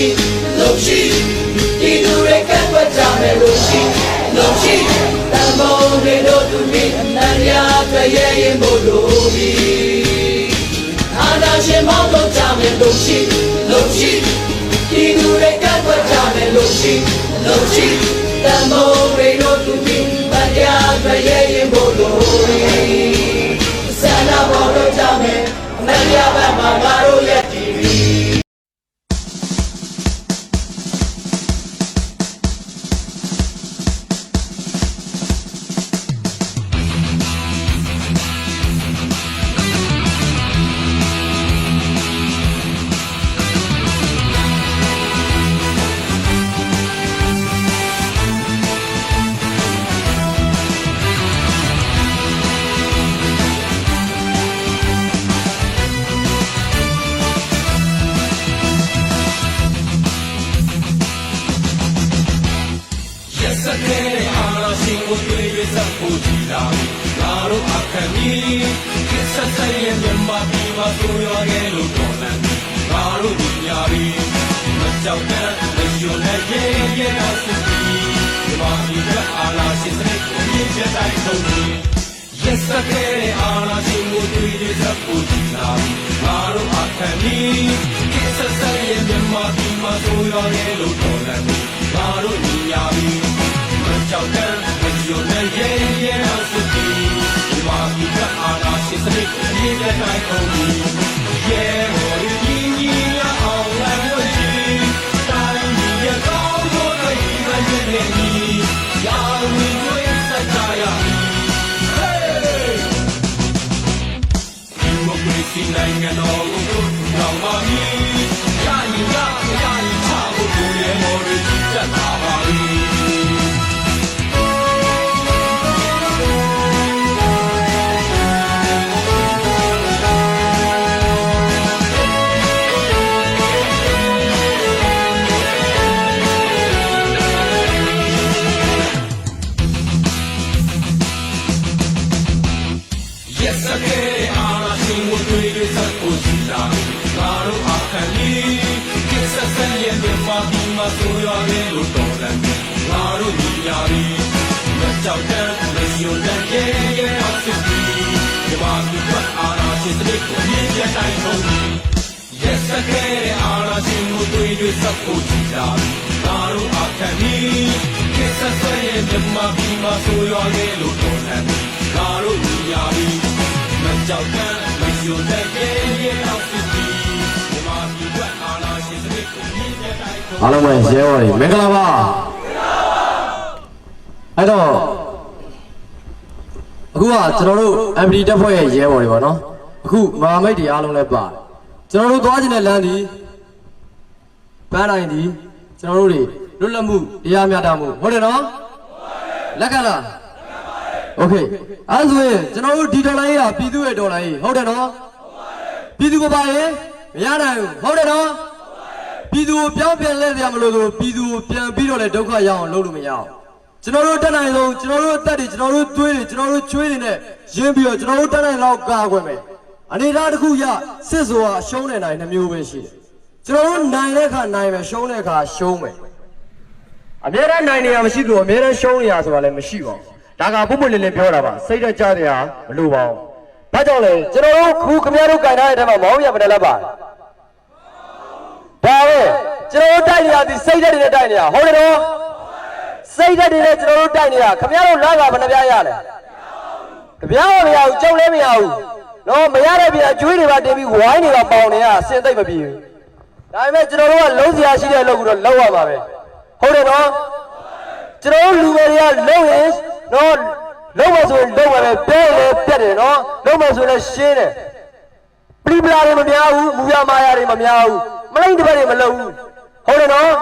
ရှိလုံရှိဒီသူတွေကပ်ွက်ကြမယ်လို့ရှိလုံရှိတန်ဖိုးတွေတို့သူမိအနန္တရာတွေ့ရဲ့ရင်မို့လို့ဒီအာနာရှင်မောင်းလို့ကြမယ်လို့ရှိလုံရှိဒီသူတွေကပ်ွက်ကြမယ်လို့ရှိလုံရှိ ဆက်ဆက်ရဲ့မြန်မာပြည်မှာဆိုရခဲ့လို့တော်လန်ငါတို့ညီညာပြီးမကြောက်တဲ့မယုံတဲ့ရဲ့ရဲ့နောက်စုပြီးဒီမှာဒီကအာနာရှင်စနစ်ကိုမြင်ချက်တိုင်းဆုံးပြီးရက်စက်တဲ့အာနာရှင်ကိုတွေ့ရစဖို့ကြည်လာငါတို့အခမ်းကြီးကစ်ဆက်ဆက်ရဲ့မြန်မာပြည်မှာဆိုရခဲ့လို့တော် စ်ကိုရ တို့အခမ်းကြီးကစ်ဆက်ဆက်ရဲ့မြန်မာပြည်မှာဆိုရခဲ့လို့တော်တယ်ငါတို့ညီညာပြီးမကြောက်တဲ့မယုံတဲ့ရဲ့ရဲ့အောင်စစ်ပြီးဒီမှာဒီကအာနာရှင်စနစ်ကိုမြင်ရတိုင်းဆုံးပြီး Yes, I can. အာနာရှင်ကိုတွေ့ရစကိုကြည်လာငါတို့အခမ်းကြီးကစ်ဆက်ဆက်ရဲ့မြန်မာပြည်မှာဆိုရခဲ့လို့တော်တယ်ငါတို့ညီညာပြီးမကြောက်တဲ့မယုံတဲ့ အားလုံးပဲရဲဘော်တွေမင်္ဂလာပါအဲ့တော့အခုကကျွန်တော်တို့ MD တက်ဖွဲ့ရဲ့ရဲဘော်တွေပေါ့နော်အခုမဟာမိတ်တွေအားလုံးလည်းပါတယ်ကျွန်တော်တို့သွားခြင်းတဲ့လမ်းဒီပန်းတိုင်းဒီကျွန်တော်တို့တွေလွတ်လပ်မှုတရားမျှတမှုဟုတ်တယ်နော်လက်ခံလားโอเคအဲ့ဆိုရင်ကျွန်တော်တို့ဒီဒေါ်လာကြီးကပြည်သူရဲ့ဒေါ်လာကြီးဟုတ်တယ်နော်ပြည်သူကပါရင်မရနိုင်ဘူးဟုတ်တယ်နော် ပြည်သူကိုပြောင်းပြန်လဲရမလို့ဆိုပြည်သူကိုပြန်ပြီးတော့လည်းဒုက္ခရအောင်လုပ်လို့မရအောင်ကျွန်တော်တို့တက်နိုင်ဆုံးကျွန်တော်တို့အသက်တွေကျွန်တော်တို့သွေးတွေကျွန်တော်တို့ချွေးတွေနဲ့ရင်းပြီးတော့ကျွန်တော်တို့တက်နိုင်လောက်ကာကွယ်မယ်အနေအထားတစ်ခုရစစ်ဆိုတာရှုံးနေနိုင်နှမျိုးပဲရှိတယ်ကျွန်တော်တို့နိုင်တဲ့အခါနိုင်မယ်ရှုံးတဲ့အခါရှုံးမယ်အများအားနိုင်နေရမရှိလို့အများအားရှုံးနေရဆိုတာလည်းမရှိပါဘူးဒါကပုပ်ပွလင်းလင်းပြောတာပါစိတ်တက်ကြတဲ့ဟာမလိုပါဘူးဘာကြောင့်လဲကျွန်တော်တို့ခုခင်ဗျားတို့ကြိုင်ထားတဲ့အထက်မှာမောင်းရမတယ်လားပါ ဒါပဲကျွန်တော်တို့တိုက်နေရဒီစိတ်ဓာတ်တွေနဲ့တိုက်နေရဟုတ်တယ်နော်စိတ်ဓာတ်တွေနဲ့ကျွန်တော်တို့တိုက်နေရခမရတို့လာကဘယ်နှပြားရလဲတပြားမရဘူးကြောက်လည်းမရဘူးနော်မရတဲ့ပြန်အကျွေးတွေပါတင်ပြီးဝိုင်းတွေကပေါင်နေရအစင်သိမ့်မပြေဘူးဒါပေမဲ့ကျွန်တော်တို့ကလုံးစရာရှိတဲ့အလုပ်ကိုတော့လုပ်ရပါပဲဟုတ်တယ်နော်ကျွန်တော်တို့လူငယ်တွေကလုပ်ရင်နော်လုပ်မယ်ဆိုရင်လုပ်မယ်ပဲပြောရင်လည်းပြတ်တယ်နော်လုပ်မယ်ဆိုရင်လည်းရှင်းတယ်ပရိပလာတွေမများဘူးမူရမာယာတွေမများဘူး မလိမ့်တစ်ပတ်တွေမလုံဘူးဟုတ်တယ်နော်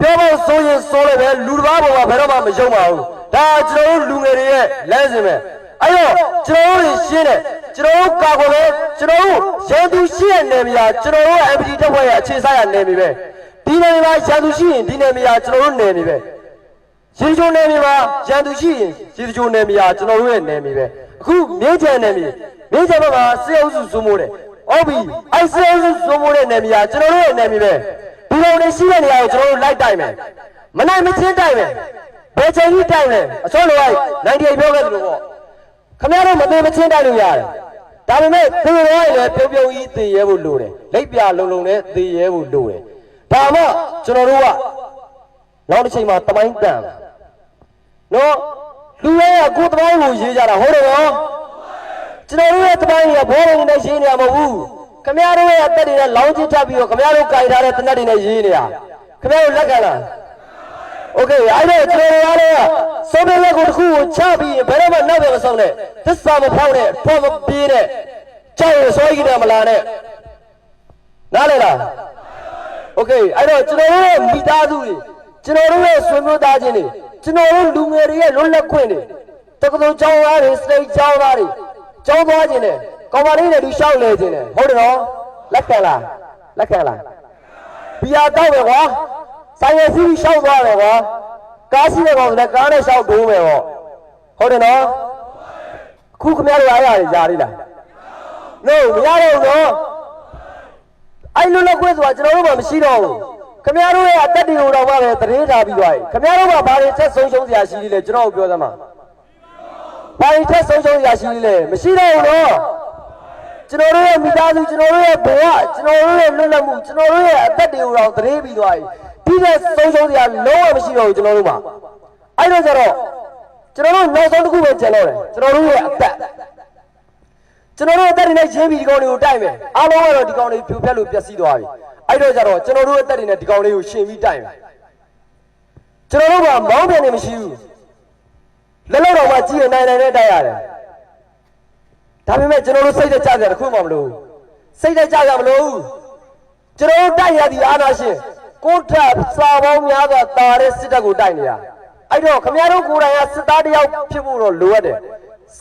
ပြောဖို့ဆိုရင်ဆိုလည်းပဲလူတစ်ပါးပေါ်မှာဘယ်တော့မှမယုံပါဘူးဒါကျွန်တော်တို့လူငယ်တွေရဲ့လမ်းစဉ်ပဲအဲ့တော့ကျွန်တော်တို့ရှင်းတယ်ကျွန်တော်တို့ကာကွယ်ပဲကျွန်တော်တို့ရန်သူရှိတဲ့နေရာကျွန်တော်တို့ MPD တက်ဖွဲ့ရဲ့အခြေစားရနေပြီပဲဒီနေရာမှာရန်သူရှိရင်ဒီနေရာကျွန်တော်တို့နေပြီပဲရေချိုနယ်မြေမှာရန်သူရှိရင်ရေချိုနယ်မြေဟာကျွန်တော်တို့ရဲ့နယ်မြေပဲအခုမြင်းချံနယ်မြေမြင်းချံဘက်မှာစေအုပ်စုစိုးမိုးတယ် ဟုတ်ပြီအဲ့စေအုပ်စုစိုးမိုးတဲ့နယ်မြေဟာကျွန်တော်တို့ရဲ့နယ်မြေပဲဒီလိုနေရှိတဲ့နေရာကိုကျွန်တော်တို့လိုက်တိုက်မယ်မနိုင်မချင်းတိုက်မယ်ဘယ်ချိန်ကြီးတိုက်မယ်အစောလိုလိုက်98ပြောခဲ့သလိုပေါ့ခင်ဗျားတို့မသိမချင်းတိုက်လို့ရတယ်ဒါပေမဲ့သူတော်ရဲ့လည်းပြုံပြုံကြီးသိရဲဖို့လိုတယ်လက်ပြလုံလုံနဲ့သိရဲဖို့လိုတယ်ဒါမှကျွန်တော်တို့ကနောက်တစ်ချိန်မှာတမိုင်းတန်နော်လူရဲကကိုယ်တမိုင်းကိုရေးကြတာဟုတ်တယ်နော် ကျွန်တော်တို့ရဲ့တပိုင်းကဘောလုံးနဲ့ရေးနေရမဟုတ်ဘူးခမရတို့ရဲ့အသက်တွေနဲ့လောင်းချစ်ထပ်ပြီးတော့ခမရတို့ကြိုင်ထားတဲ့တနက်တွေနဲ့ရေးနေတာခမရတို့လက်ခံလားโอเคအဲ့တော့ကျွန်တော်တို့ရတယ်စောဘေးလက်ကိုတစ်ခုကိုချပြီးရင်ဘယ်တော့မှနောက်ပြန်မဆောင်နဲ့သစ္စာမဖောက်နဲ့ဖောက်မပြေးနဲ့ကြောက်ရစောကြီးတယ်မလားနဲ့နားလေလားโอเคအဲ့တော့ကျွန်တော်တို့ရဲ့မိသားစုတွေကျွန်တော်တို့ရဲ့ဆွေမျိုးသားချင်းတွေကျွန်တော်တို့လူငယ်တွေရဲ့လွတ်လပ်ခွင့်တွေတက္ကသိုလ်ကျောင်းသားတွေစတိတ်ကျောင်းသားတွေ ကျောင်းသွားခြင်းနဲ့ကောင်မလေးတွေသူရှောက်လဲခြင်းနဲ့ဟုတ်တယ်နော်လက်ခံလားလက်ခံလားဘီယာတောက်ပဲကွာဆိုင်ရစီးရှောက်သွားတယ်ကွာကားစီးတဲ့ကောင်လည်းကားနဲ့ရှောက်တိုးမယ်ပေါ့ဟုတ်တယ်နော်အခုခင်ဗျားတို့အားရတယ်ຢာလေးလား no မရတော့ဘူးနော်အဲ့လိုလောက်ခွဲဆိုတာကျွန်တော်တို့မှမရှိတော့ဘူးခင်ဗျားတို့ရဲ့အသက်တွေကိုတော့မှပဲသတရေထားပြီးသွားပြီခင်ဗျားတို့ကဘာတွေချက်ဆုံးရှုံးစရာရှိသေးလဲကျွန်တော်တို့ပြောသမှာ ဘာတွေချက်ဆုံးရှုံးစရာရှိသေးလဲမရှိတော့ဘူးနော်ကျွန်တော်တို့ရဲ့မိသားစုကျွန်တော်တို့ရဲ့ဘဝကျွန်တော်တို့ရဲ့လွတ်လပ်မှုကျွန်တော်တို့ရဲ့အသက်တွေကိုတော့သတရေပြီးသွားပြီဒီတဲ့ဆုံးရှုံးစရာလုံးဝမရှိတော့ဘူးကျွန်တော်တို့မှာအဲ့တော့ကျတော့ကျွန်တော်တို့နောက်ဆုံးတစ်ခုပဲကျန်တော့တယ်ကျွန်တော်တို့ရဲ့အသက်ကျွန်တော်တို့အသက်တွေနဲ့ရင်းပြီးဒီကောင်တွေကိုတိုက်မယ်အားလုံးကတော့ဒီကောင်တွေဖြိုဖျက်လို့ပျက်စီးသွားပြီအဲ့တော့ကျတော့ကျွန်တော်တို့အသက်တွေနဲ့ဒီကောင်လေးကိုရှင်ပြီးတိုက်မယ်ကျွန်တော်တို့ကမောင်းပြန်နေမရှိဘူးလ ကြီးရနိုင်နိုင်နဲ့တိုက်ရတယ်ဒါပေမဲ့ကျွန်တော်တို့စိတ်တက်ကြကြတခုမှမလို့စိတ်တက်ကြကြမလို့ကျွန်တော်တိုက်ရသည်အာနာရှင်ကိုထပ်စာပေါင်းများစွာတာတဲ့စစ်တပ်ကိုတိုက်နေတာအဲ့တော့ခမရတို့ကိုယ်တိုင်ကစစ်သားတယောက်ဖြစ်ဖို့တော့လိုအပ်တယ်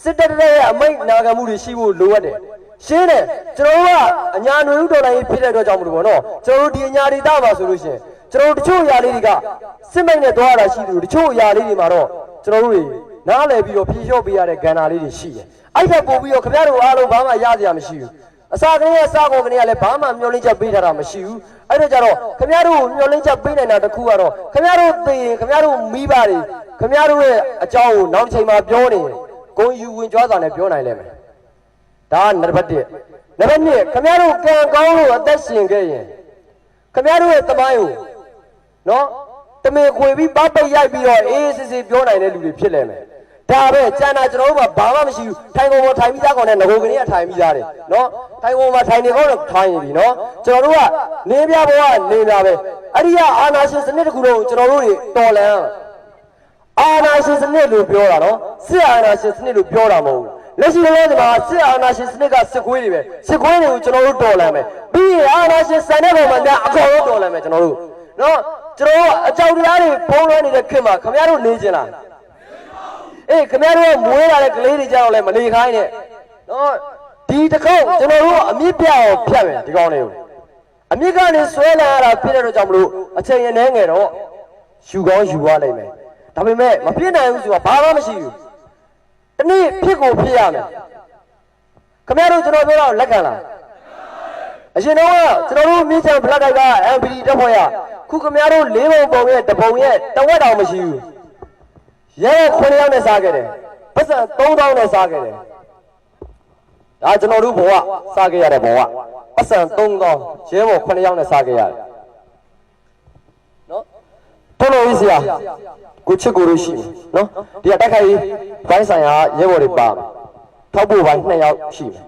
စစ်တပ်တွေရဲ့အမိတ်နာခံမှုတွေရှိဖို့လိုအပ်တယ်ရှင်းတယ်ကျွန်တော်ကအညာနွေဦးတော်လိုင်းဖြစ်တဲ့အတွက်ကြောင့်မလို့ပေါ့နော်ကျွန်တော်ဒီအညာဒေတာပါဆိုလို့ရှင်ကျွန်တော်တို့တချို့အရာလေးတွေကစစ်မိတ်နဲ့တွားရတာရှိတယ်တချို့အရာလေးတွေမှာတော့ကျွန်တော်တို့ နားလည်ပြီးတော့ဖြေလျှော့ပေးရတဲ့ကဏ္ဍလေးတွေရှိတယ်အဲ့ထက်ပို့ပြီးတော့ခင်ဗျားတို့အားလုံးဘာမှရစရာမရှိဘူးအစာကလေးရဲ့စားကုန်ကလေးကလည်းဘာမှမျောလင်းချက်ပေးထားတာမရှိဘူးအဲ့တော့ကြတော့ခင်ဗျားတို့မျောလင်းချက်ပေးနိုင်တာတစ်ခုကတော့ခင်ဗျားတို့သိရင်ခင်ဗျားတို့မိဘတွေခင်ဗျားတို့ရဲ့အကြောင်းကိုနောက်တစ်ချိန်မှာပြောနေရင်ဂုံယူဝင်ကြွားတာနဲ့ပြောနိုင်လိမ့်မယ်ဒါကနံပါတ်1နံပါတ်2ခမရတို့ကံကောင်းလို့အသက်ရှင်ခဲ့ရင်ခမရတို့ရဲ့တမိုင်းကိုနော်တမေခွေပြီးပပိတ်ရိုက်ပြီးတော့အေးအေးဆေးဆေးပြောနိုင်တဲ့လူတွေဖြစ်လိမ့်မယ် ဒါပဲကျန်တာကျွန်တော်တို့ကဘာမှမရှိဘူးထိုင်ကုန်ပေါ်ထိုင်ပြီးသားကောင်နဲ့ငကိုကနေကထိုင်ပြီးသားတယ်နော်ထိုင်ကုန်မှာထိုင်နေကောင်းတော့ထိုင်ရင်ပြီနော်ကျွန်တော်တို့ကနေပြဘဝနေပြပဲအဲ့ဒီကအာနာရှင်စနစ်တစ်ခုလုံးကိုကျွန်တော်တို့တွေတော်လန်အာနာရှင်စနစ်လို့ပြောတာနော်စစ်အာနာရှင်စနစ်လို့ပြောတာမဟုတ်ဘူးလက်ရှိလည်းဒီမှာစစ်အာနာရှင်စနစ်ကစစ်ခွေးတွေပဲစစ်ခွေးတွေကိုကျွန်တော်တို့တော်လှန်မယ်ပြီးရင်အာနာရှင်စံတဲ့ပုံမှာညအကောင်လုံးတော်လှန်မယ်ကျွန်တော်တို့နော်ကျွန်တော်တို့အကြောက်တရားတွေဖုံးလွှမ်းနေတဲ့ခေတ်မှာခင်ဗျားတို့နေကြလား အေးခင်ဗျားတို့ကမွေးလာတဲ့ကလေးတွေကြတော့လည်းမနေခိုင်းနဲ့နော်ဒီတစ်ခေါက်ကျွန်တော်တို့အမြင့်ပြအောင်ဖြတ်မယ်ဒီကောင်လေးကိုအမြင့်ကနေဆွဲလာရတာဖြစ်တဲ့တော့ကြောင့်မလို့အချိန်ရနေငယ်တော့ယူကောင်းယူသွားနိုင်မယ်ဒါပေမဲ့မပြည့်နိုင်ဘူးဆိုတာဘာမှမရှိဘူးတနေ့ဖြစ်ကိုဖြစ်ရမယ်ခင်ဗျားတို့ကျွန်တော်ပြောတော့လက်ခံလားအရင်တော့ကကျွန်တော်တို့မြင်းချံဖလက်တိုက်က MPD တက်ဖွဲ့ရခုခင်ဗျားတို့လေးပုံပုံရဲ့တပုံရဲ့တဝက်တောင်မရှိဘူး ရဲ9ယောက်နဲ့စားခဲ့တယ်ပတ်စံ3000နဲ့စားခဲ့တယ်ဒါကျွန်တော်တို့ဘဝစားခဲ့ရတဲ့ဘဝပတ်စံ3000ရဲဘော်9ယောက်နဲ့စားခဲ့ရတယ်နော်တော်တော်ကြီးဆရာကိုချစ်ကိုလို့ရှိမယ်နော်ဒီကတက်ခိုင်ဘိုင်းဆိုင်ရာရဲဘော်တွေပါမယ်ထောက်ဖို့ဘိုင်းနှစ်ယောက်ရှိမယ်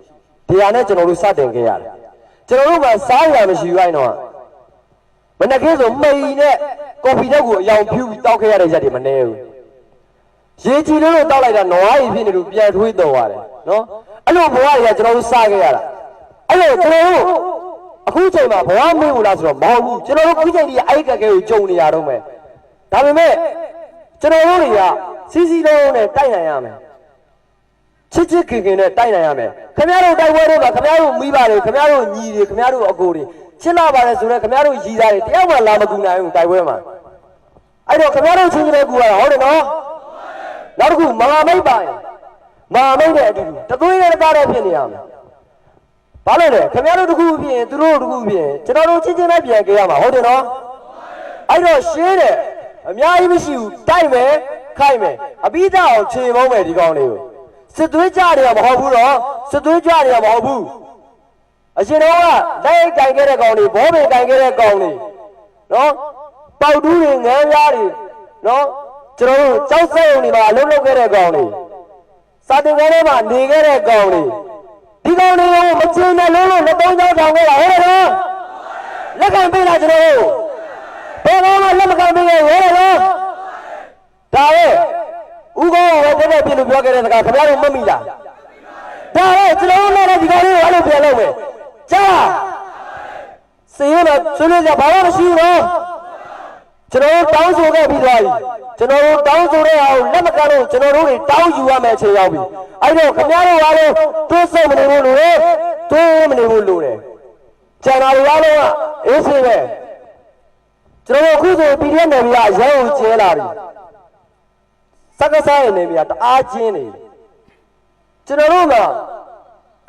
ဒီဟာနဲ့ကျွန်တော်တို့စတင်ခဲ့ရတယ်ကျွန်တော်တို့ကစားရမရှိဘူးအဲ့တော့မနက်ခင်းဆိုမိန်နဲ့ကော်ဖီတက်ကိုအယောင်ဖြူတောက်ခဲ့ရတဲ့ရက်တွေမနေဘူး ရေကြည်လို့တောက်လိုက်တာနွားရီဖြစ်နေလို့ပြန်ထွေးတော်ရတယ်နော်အဲ့လိုဘဝတွေကကျွန်တော်တို့စခဲ့ရတာအဲ့လိုကျွန်တော်တို့အခုချိန်မှာဘဝမေ့ဘူးလားဆိုတော့မဟုတ်ဘူးကျွန်တော်တို့အခုချိန်ဒီအဲ့ကကဲကိုကြုံနေရတော့မယ်ဒါပေမဲ့ကျွန်တော်တို့တွေကစီစီလုံးလုံးနဲ့တိုက်နိုင်ရမယ်ချစ်ချစ်ခင်ခင်နဲ့တိုက်နိုင်ရမယ်ခင်ဗျားတို့တိုက်ပွဲတွေမှာခင်ဗျားတို့မိပါတယ်ခင်ဗျားတို့ညီတွေခင်ဗျားတို့အကိုတွေချစ်လာပါတယ်ဆိုတော့ခင်ဗျားတို့ရည်သားတွေတယောက်မှလာမကူနိုင်ဘူးတိုက်ပွဲမှာအဲ့တော့ခင်ဗျားတို့ချင်းချင်းနဲ့ကူရတာဟုတ်တယ်နော် နောက်တစ်ခုမဟာမိတ်ပါရင်မဟာမိတ်နဲ့အတူတူတသွေးနဲ့တကားနဲ့ဖြစ်နေရမယ်ဘာလို့လဲခင်ဗျားတို့တစ်ခုဖြစ်ရင်သူတို့တစ်ခုဖြစ်ရင်ကျွန်တော်တို့ချင်းချင်းပဲပြန်ကြရမှာဟုတ်တယ်နော်အဲ့တော့ရှင်းတယ်အများကြီးမရှိဘူးတိုက်မယ်ခိုက်မယ်အပိဓာအောင်ခြေမုံးမယ်ဒီကောင်လေးကိုစစ်သွေးကြတယ်မဟုတ်ဘူးတော့စစ်သွေးကြတယ်မဟုတ်ဘူးအရှင်တော်ကလက်အိတ်ကင်ခဲ့တဲ့ကောင်လေးဘောပင်ကင်ခဲ့တဲ့ကောင်လေးနော်ပေါက်တူးတွေငန်းပြားတွေနော် ကျွန်တော်တို့ကြောက်စဲုံတွေမှာအလုပ်လုပ်ခဲ့တဲ့ကောင်လေးစာတင်ခန်းထဲမှာနေခဲ့တဲ့ကောင်လေးဒီကောင်တွေကိုမချင်တဲ့လုံးလုံးလက်သုံးချောင်းထောင်ခဲ့တာဟုတ်တယ်နော်လက်ခံပေးလားကျွန်တော်တို့ဘယ်ကောင်မှလက်မခံပေးခဲ့ဟုတ်တယ်နော်ဒါပဲဥကောကပဲတက်တက်ပြလို့ပြောခဲ့တဲ့စကားခင်ဗျားတို့မမိလားဒါပဲကျွန်တော်တို့လည်းဒီကောင်လေးကိုအဲ့လိုပြန်လုပ်မယ်ကြားစေရတော့ဆွေးနွေးကြဘာမှမရှိဘူးနော် ကျွန်တော်တို့တောင်းဆိုခဲ့ပြီးသွားပြီကျွန်တော်တို့တောင်းဆိုတဲ့အောင်လက်မကန်လို့ကျွန်တော်တို့တွေတောင်းယူရမယ်အချိန်ရောက်ပြီအဲ့တော့ခင်ဗျားတို့ကလည်းတွန်းဆုပ်မနေဘူးလို့လေတွန်းမနေဘူးလို့လေကျန်တာတွေအားလုံးကအေးစေးပဲကျွန်တော်တို့အခုဆို PDF နယ်မြေကရဲကိုကျဲလာပြီစက္ကစားရဲ့နယ်မြေကတအားချင်းနေကျွန်တော်တို့က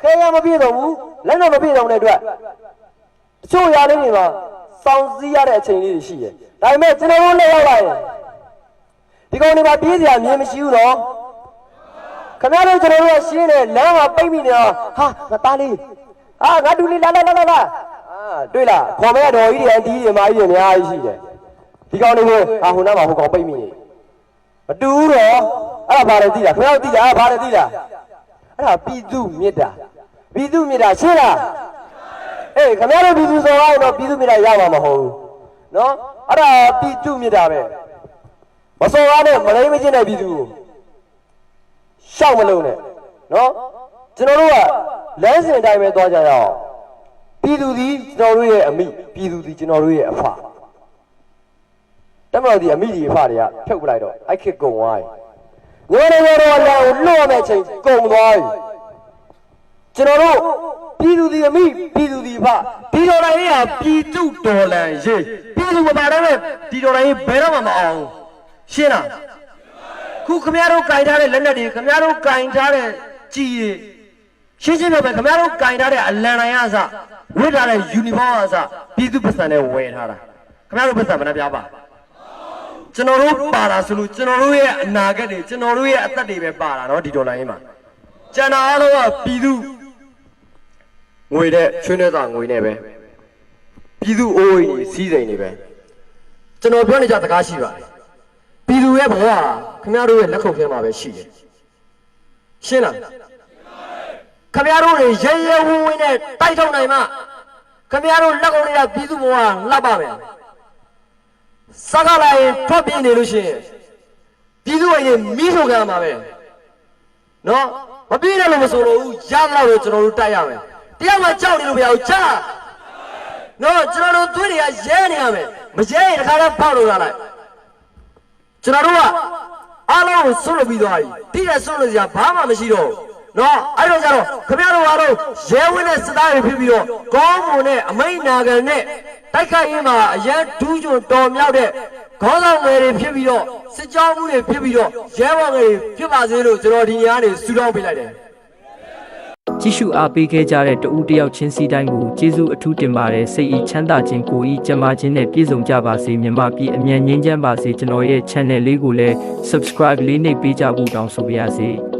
ခဲရမပြည့်တော့ဘူးလက်တော့မပြည့်တော့တဲ့အတွက်တချို့ຢာလေးတွေမှာ စောင့်စည်းရတဲ့အချိန်လေးတွေရှိတယ်။ဒါပေမဲ့ကျွန်တော်တို့လက်ရောက်လာရင်ဒီကောင်တွေမှာပြေးစရာမြင်မရှိဘူးတော့။ခင်ဗျားတို့ကျွန်တော်တို့ကရှင်းတယ်လမ်းမှာပိတ်မိနေတော့ဟာငါသားလေးဟာငါတူလေးလာလာလာလာလာအာတွေ့လားခေါ်မဲ့တော်ကြီးတွေအန်တီးတွေမာကြီးတွေအများကြီးရှိတယ်။ဒီကောင်တွေကိုဟာဟိုနားမှာဟိုကောင်ပိတ်မိနေမတူဘူးတော့အဲ့ဒါဘာလဲသိလားခင်ဗျားတို့သိလားအဲ့ဒါဘာလဲသိလားအဲ့ဒါပြည်သူမေတ္တာပြည်သူမေတ္တာရှင်းလား အေးခမရတို့ပြည်သူဆိုရင်တော့ပြည်သူမြစ်တာရမှာမဟုတ်ဘူးနော်အဲ့ဒါပြည်သူမြစ်တာပဲမစော်ကားနဲ့မလိမ့်မချင်းတဲ့ပြည်သူကိုရှောက်မလုံးနဲ့နော်ကျွန်တော်တို့ကလမ်းစဉ်အတိုင်းပဲသွားကြရအောင်ပြည်သူသည်ကျွန်တော်တို့ရဲ့အမိပြည်သူသည်ကျွန်တော်တို့ရဲ့အဖတမတော်ဒီအမိဒီအဖတွေကဖြုတ်ပလိုက်တော့အိုက်ခစ်ကုံသွားပြီငွေတွေတော့လမ်းကိုလွှတ်ရမယ့်အချိန်ကုံသွားပြီကျွန်တော်တို့ ပြည်သူဒီအမိပြည်သူဒီဖဒီတော်တိုင်းလေးဟာပြည်သူတော်လန်ရေးပြည်သူမပါတော့တဲ့ဒီတော်တိုင်းဘယ်တော့မှမအောင်ရှင်းလားခုခမရတို့ကင်ထားတဲ့လက်နက်တွေခမရတို့ကင်ထားတဲ့ကြီးတွေရှင်းရှင်းပြောပဲခမရတို့ကင်ထားတဲ့အလံတိုင်းအစဝတ်ထားတဲ့ယူနီဖောင်းအစပြည်သူပတ်စံနဲ့ဝယ်ထားတာခမရတို့ပတ်စံဘယ်နှပြားပါကျွန်တော်တို့ပါတာဆိုလို့ကျွန်တော်တို့ရဲ့အနာဂတ်တွေကျွန်တော်တို့ရဲ့အသက်တွေပဲပါတာเนาะဒီတော်လိုင်းမှာကျန်တာအားလုံးကပြည်သူ ငွေတဲ့ချွေးနှဲတာငွေနဲ့ပဲပြည်သူအိုးအိမ်ကြီးစီးစိမ်နေပဲကျွန်တော်ပြောနေကြစကားရှိပါတယ်ပြည်သူရဲ့ဘဝခင်ဗျားတို့ရဲ့လက်ခုပ်ထဲမှာပဲရှိတယ်ရှင်းလားခင်ဗျားတို့တွေရဲရဲဝင်းဝင်းနဲ့တိုက်ထုတ်နိုင်မှခင်ဗျားတို့လက်ကုပ်တွေကပြည်သူဘဝလှပ်ပါမယ်စကားလိုက်ရင်ထွက်ပြေးနေလို့ရှိရင်ပြည်သူရဲ့မီးထုတ်ကြမှာပဲနော်မပြေးတယ်လို့မဆိုလို့ဘူးရသလောက်တော့ကျွန်တော်တို့တိုက်ရမယ်တ ယောက်မှကြောက်နေလို့မရဘူးချာနော်ကျွန်တော်တို့သွေးတွေကရဲနေရမယ်မရဲရင်တစ်ခါတော့ဖောက်လို့ရလိုက်ကျွန်တော်တို့ကအားလုံးကိုဆွတ်လို့ပြီးသွားပြီတိကျဆွတ်လို့စရာဘာမှမရှိတော့ဘူးနော်အဲ့တော့ကျတော့ခင်ဗျားတို့ကတော့ရဲဝင်းနဲ့စစ်သားတွေဖြစ်ပြီးတော့ကောင်းမွန်နဲ့အမိန်နာခံနဲ့တိုက်ခိုက်ရင်းမှာအရန်ဒူးကျွန်းတော်မြောက်တဲ့ခေါင်းဆောင်ငယ်တွေဖြစ်ပြီးတော့စစ်ကြောင်းမှုတွေဖြစ်ပြီးတော့ရဲဘော်ငယ်တွေဖြစ်ပါစေလို့ကျွန်တော်ဒီညကနေဆုတောင်းပေးလိုက်တယ် ကြည့်ရှုအားပေးခဲ့ကြတဲ့တဦးတယောက်ချင်းစီတိုင်းကိုကျေးဇူးအထူးတင်ပါတယ်စိတ်ဤချမ်းသာခြင်းကိုဤကျန်းမာခြင်းနဲ့ပြည့်စုံကြပါစေမြတ်မပြည်အမြန်ငြိမ်းချမ်းပါစေကျွန်တော်ရဲ့ channel လေးကိုလည်း subscribe လေးနှိပ်ပေးကြဖို့တောင်းဆိုပါရစေ